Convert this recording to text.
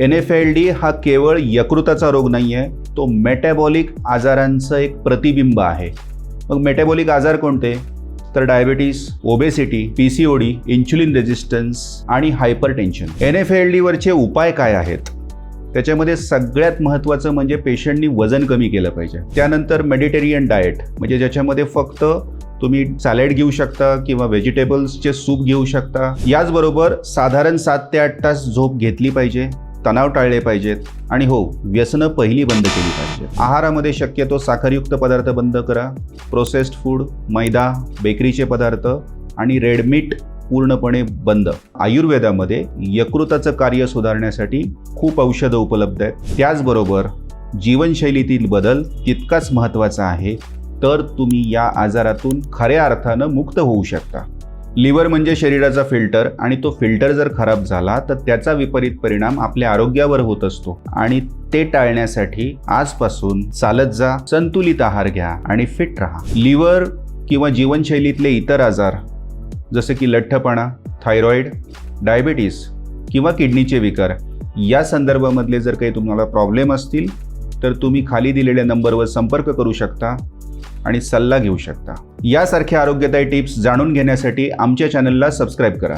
N F L D हा केवळ यकृताचा रोग नाही आहे तो मेटॅबॉलिक आजारांचं एक प्रतिबिंब आहे. मग मेटॅबॉलिक आजार कोणते? तर diabetes obesity P C O D insulin resistance आणि hypertension N F L डीवरचे उपाय काय आहेत? त्याच्यामध्ये सगळ्यात महत्त्वाचं म्हणजे पेशंटनी वजन कमी केलं पाहिजे. त्यानंतर मेडिटेरियन डाएट म्हणजे ज्याच्यामध्ये फक्त तुम्ही सॅलड घेऊ शकता किंवा व्हेजिटेबल्सचे सूप घेऊ शकता. याचबरोबर साधारण सात ते आठ तास झोप घेतली पाहिजे. तणाव टाळले पाहिजेत आणि हो व्यसनं पहिली बंद केली पाहिजेत आहारामध्ये शक्यतो साखरयुक्त पदार्थ बंद करा. प्रोसेस्ड फूड मैदा बेकरीचे पदार्थ आणि रेडमीट पूर्णपणे बंद. आयुर्वेदामध्ये यकृताचं कार्य सुधारण्यासाठी खूप औषधं उपलब्ध आहेत. त्याचबरोबर जीवनशैलीतील बदल तितकाच महत्त्वाचा आहे तर तुम्ही या आजारातून खऱ्या अर्थानं मुक्त होऊ शकता. लिव्हर म्हणजे शरीराचा फिल्टर आणि तो फिल्टर जर खराब झाला तर त्याचा विपरीत परिणाम आपल्या आरोग्यावर होत असतो. आणि ते टाळण्यासाठी आजपासून चालत जा संतुलित आहार घ्या आणि फिट राहा. लिव्हर किंवा जीवनशैलीतले इतर आजार जसे की लठ्ठपणा थायरॉईड डायबिटीस किंवा किडनीचे विकार या संदर्भामधले जर काही तुम्हाला प्रॉब्लेम असतील तर तुम्ही खाली दिलेल्या नंबरवर संपर्क करू शकता. आणि सल्ला घेऊ शकता. यासारख्या आरोग्यदायी टिप्स जाणून घेण्यासाठी आमच्या चॅनलला सबस्क्राईब करा.